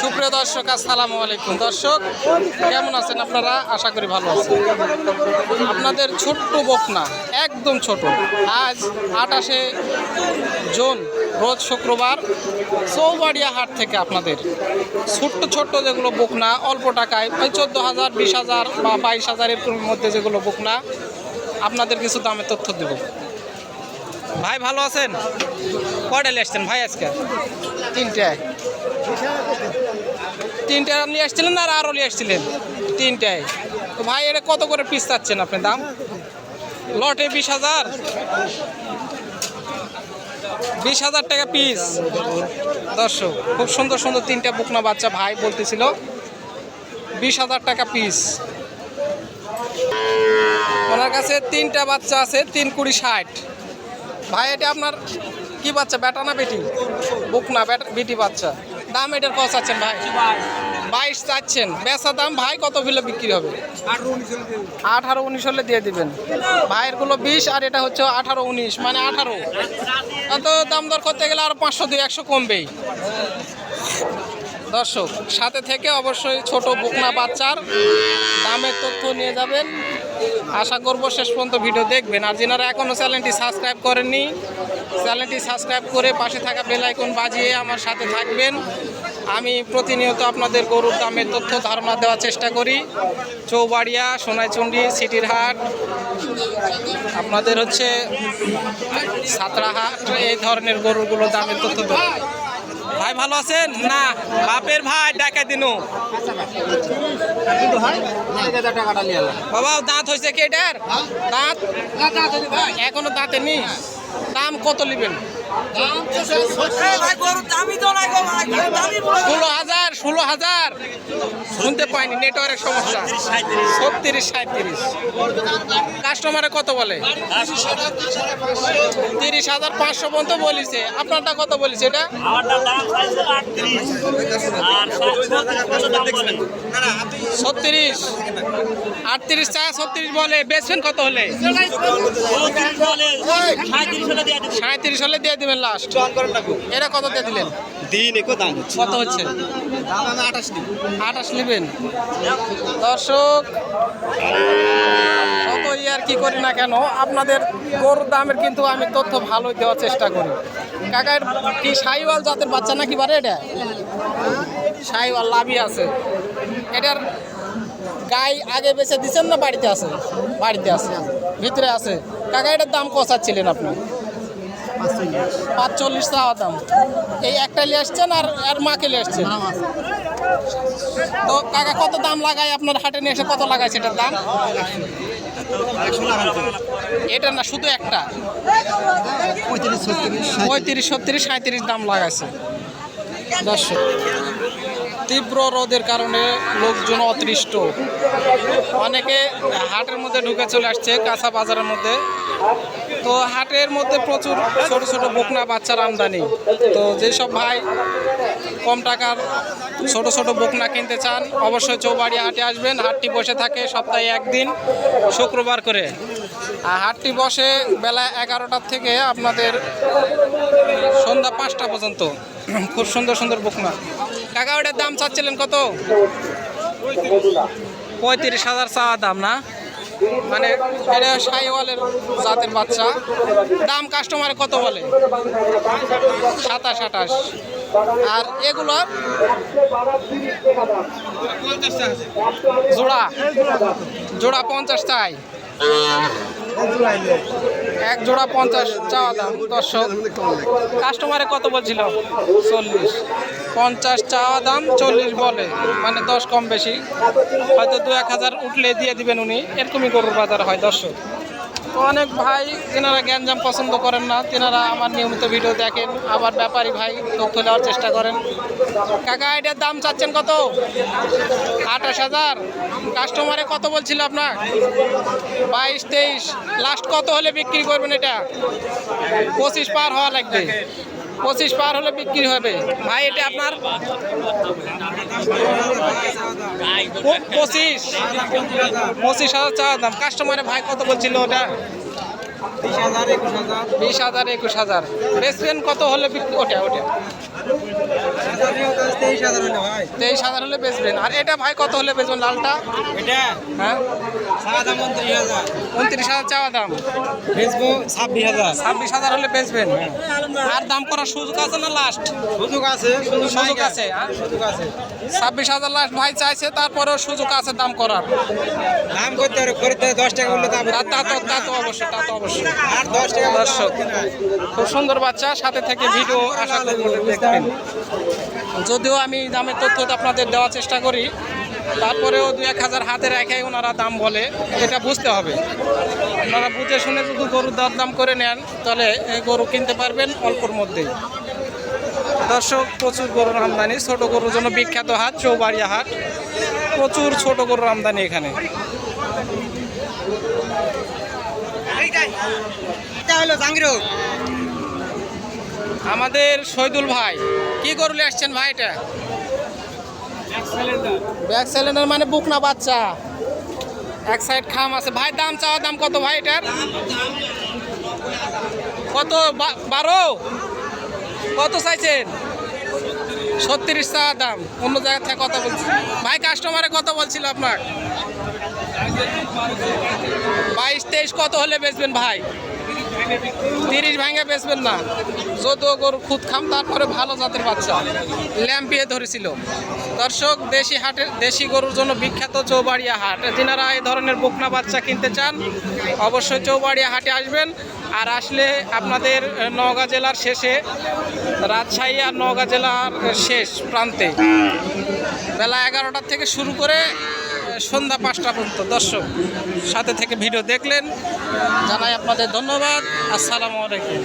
সুপ্রিয় দর্শক, আসসালামু আলাইকুম। দর্শক, কেমন আছেন আপনারা? আশা করি ভালো আছেন। আপনাদের ছোট্ট বকনা, একদম ছোট। আজ আটাশে জুন, রোজ শুক্রবার, চৌবাড়িয়া হাট থেকে আপনাদের ছোট্ট ছোট্ট যেগুলো বকনা, অল্প টাকায় ওই চোদ্দ হাজার, বিশ হাজার বা বাইশ হাজারের মধ্যে যেগুলো বকনা, আপনাদের কিছু দামে তথ্য দেব। ভাই ভালো আছেন? কয়টা নিয়ে আসছেন ভাই আজকে? তিনটায় তিনটা নিয়ে আসছিলেন আর আরও নিয়ে আসছিলেন? তিনটায় তো ভাই এটা কত করে পিস চাচ্ছেন আপনি দাম? লটে বিশ হাজার? বিশ হাজার টাকা পিস দর্শক খুব সুন্দর সুন্দর তিনটা বুকনা বাচ্চা ভাই বলতেছিল। বিশ হাজার টাকা পিস ওনার কাছে তিনটা বাচ্চা আছে তিন কুড়ি ষাট। ভাই, এটা আপনার কি বাচ্চা? বেটা না বেটি? বুক না বেটা বাচ্চা। দাম এটার কত চাচ্ছেন ভাই? বাইশ চাচ্ছেন। বেচা দাম ভাই কত কিলো বিক্রি হবে? আঠারো উনিশ হলে দিয়ে দিবেন। ভাইয়েরগুলো বিশ আর এটা হচ্ছে আঠারো উনিশ মানে আঠারো। এত দাম দর করতে গেলে আর পাঁচশো দুই একশো কমবেই। দর্শক, সাথে থেকে অবশ্যই ছোট বুকনা বাচ্চার দামের তথ্য নিয়ে যাবেন। আশা করব শেষ পর্যন্ত ভিডিও দেখবেন। আর যেনারা এখনও চ্যানেলটি সাবস্ক্রাইব করেননি, চ্যানেলটি সাবস্ক্রাইব করে পাশে থাকা বেল আইকন বাজিয়ে আমার সাথে থাকবেন। আমি প্রতিনিয়ত আপনাদের গরুর দামের তথ্য, ধারণা দেওয়ার চেষ্টা করি। চৌবাড়িয়া, সোনাইচন্ডী সিটির হাট আপনাদের হচ্ছে সাতরাহাট, এই ধরনের গরুগুলোর দামের তথ্য দেবো। ভাই ভালো আছেন? না বাপের ভাই ডাকা দিনু। বাবা দাঁত হয়েছে কে এটার? দাঁত? এখনও দাঁতে নি দাম কত নেবেন? ষোলো হাজার? ষোলো হাজার। শুনতে পাইনি নেটওয়ার্কের সমস্যা। ছত্রিশ সাঁত্রিশ কাস্টমারে কত বলে? তিরিশ হাজার পাঁচশো পর্যন্ত বলিছে। আপনারটা কত বলিছে এটা? ছত্রিশ। আটত্রিশ চা ছত্রিশ বলে। বেচবেন কত হলে? সাঁত্রিশ হলে দিয়ে দিবেন। লাস্ট এরা কত দিয়ে দিলেন? দিন কত হচ্ছে? আঠাশ নেবেন? দর্শক কত ইয়ার কি করি না কেন, আপনাদের গরুর দামের কিন্তু আমি তথ্য ভালোই দেওয়ার চেষ্টা করি। কাকার কি সাইওয়াল জাতের বাচ্চা নাকি বারে এটা? সাইওয়াল লাভই আছে। এটার গাই আগে বেচে দিচ্ছেন না বাড়িতে আছে? বাড়িতে আছে। ভিতরে আছে। কাকা, এটার দাম কষাচ্ছিলেন আপনি? পাঁচচল্লিশ টাকা দাম। এই একটা নিয়ে আসছেন আর আর মাকে নিয়ে আসছেন? তো কাকা কত দাম লাগায় আপনার হাটে নিয়ে এসে কত লাগায় সেটার দাম? এটা না শুধু একটা। পঁয়ত্রিশ ছত্রিশ পঁয়ত্রিশ ছত্রিশ সাঁত্রিশ দাম লাগাইছে। দর্শক তীব্র রোদের কারণে লোকজন অতৃষ্ট অনেকে হাটের মধ্যে ঢুকে চলে আসছে কাঁচা বাজারের মধ্যে। তো হাটের মধ্যে প্রচুর ছোট ছোট বকনা বাচ্চার আমদানি। তো যেসব ভাই কম টাকার ছোট ছোট বকনা কিনতে চান, অবশ্যই চৌবাড়ি হাটে আসবেন। হাটটি বসে থাকে সপ্তাহে একদিন, শুক্রবার করে। আর হাটটি বসে বেলা এগারোটার থেকে আপনাদের সন্ধ্যা পাঁচটা পর্যন্ত। খুব সুন্দর সুন্দর বকনা। কাকা ওটার দাম চাচ্ছিলেন কত? পঁয়ত্রিশ হাজার চাওয়া দাম না? মানে এটা সাইওয়ালের জাতের বাচ্চা। দাম কাস্টমারে কত বলে? সাতাশ, আঠাশ। আর এগুলো? জোড়া? জোড়া পঞ্চাশ চাই। এক জোড়া পঞ্চাশ চাওয়া দাম দর্শক। কাস্টমারে কত বলছিল? চল্লিশ। পঞ্চাশ চাওয়া দাম চল্লিশ বলে মানে দশ কম বেশি। হয়তো দু এক হাজার উঠলে দিয়ে দিবেন উনি। এরকমই গরুর বাজার হয় দর্শক। তো অনেক ভাই তেনারা গ্যাঞ্জাম পছন্দ করেন না, তেনারা আমার নিয়মিত ভিডিও দেখেন, আবার ব্যাপারী ভাই তথ্য দেওয়ার চেষ্টা করেন। কাকা, এটার দাম চাচ্ছেন কত? আঠাশ হাজার। কাস্টমারে কত বলছিল আপনার? বাইশ, তেইশ। লাস্ট কত হলে বিক্রি করবেন এটা? পঁচিশ পার হওয়া লাগবে। পঁচিশ পার হলে বিক্রি হবে। ভাই, এটা আপনার? পঁচিশ। পঁচিশ হাজার চাওয়ার দাম। কাস্টমারে ভাই কত বলছিল ওটা? বিশ হাজার, একুশ হাজার। হাজার কত হলে ওটা ওটা। তেইশ হাজার হলে বেচবেন। আর এটা ভাই কত হলে বেচবেন লালটা? এটা? হ্যাঁ? সাদা উনত্রিশ হাজার। চাওয়া দাম? বেচবো ছাব্বিশ হাজার। ছাব্বিশ হাজার হলে বেচবেন। আর দাম করার সুযোগ আছে না লাস্ট সুযোগ আছে সুযোগ আছে হ্যাঁ? সুযোগ আছে। ছাব্বিশ হাজার লাস্ট ভাই চাইছে তারপরেও সুযোগ আছে দাম করার। দাম করতে করতে দশ টাকা বললে তা- তা তো তা তো অবশ্যই তা তো অবশ্যই। আর দশ টাকা দর্শক খুব সুন্দর বাচ্চা সাথে থেকে ভিডিও আশা করি দেখবেন। যদিও আমি দামের তথ্য আপনাদের দেওয়ার চেষ্টা করি। তারপরেও দু এক হাজার হাতে রেখে ওনারা দাম বলে, এটা বুঝতে হবে। আপনারা বুঝে শুনে যদি গরুর দর দাম করে নেন, তাহলে গরু কিনতে পারবেন অল্পর মধ্যেই। দর্শক, প্রচুর গরুর আমদানি, ছোট গরুর জন্য বিখ্যাত হাট, চৌবাড়িয়া হাট। প্রচুর ছোট গরুর আমদানি এখানে। এটা হলো আমাদের শহীদুল ভাই। কি গরু আসছেন ভাই এটা? ব্যাক সিলিন্ডার মানে বুক না বাচ্চা। এক সাইড খাম আছে। ভাই দাম চাওয়া দাম কত ভাই এটার? কত বারো? কত চাইছেন? ছত্রিশ চাওয়া দাম। অন্য জায়গা থেকে কত বলছি। ভাই কাস্টমারে কত বলছিল আপনার। বাইশ তেইশ কত হলে বেচবেন ভাই? তিরিশ ভাঙে বেচবেন না। যদিও গরু খুদ খাম, তারপরে ভালো জাতের বাচ্চা। ল্যাম্পিয়ে ধরেছিল। দর্শক, দেশি হাটের, দেশি গরুর জন্য বিখ্যাত চৌবাড়িয়া হাট। যিনারা এই ধরনের বকনা বাচ্চা কিনতে চান, অবশ্যই চৌবাড়িয়া হাটে আসবেন। আর আসলে আপনাদের নওগাঁ জেলার শেষে, রাজশাহী আর নওগাঁ জেলার শেষ প্রান্তে। বেলা এগারোটার থেকে শুরু করে সন্ধ্যা পাঁচটা পর্যন্ত। দর্শক সাথে থেকে ভিডিও দেখলেন। জানাই আপনাদের ধন্যবাদ। আসসালামু আলাইকুম।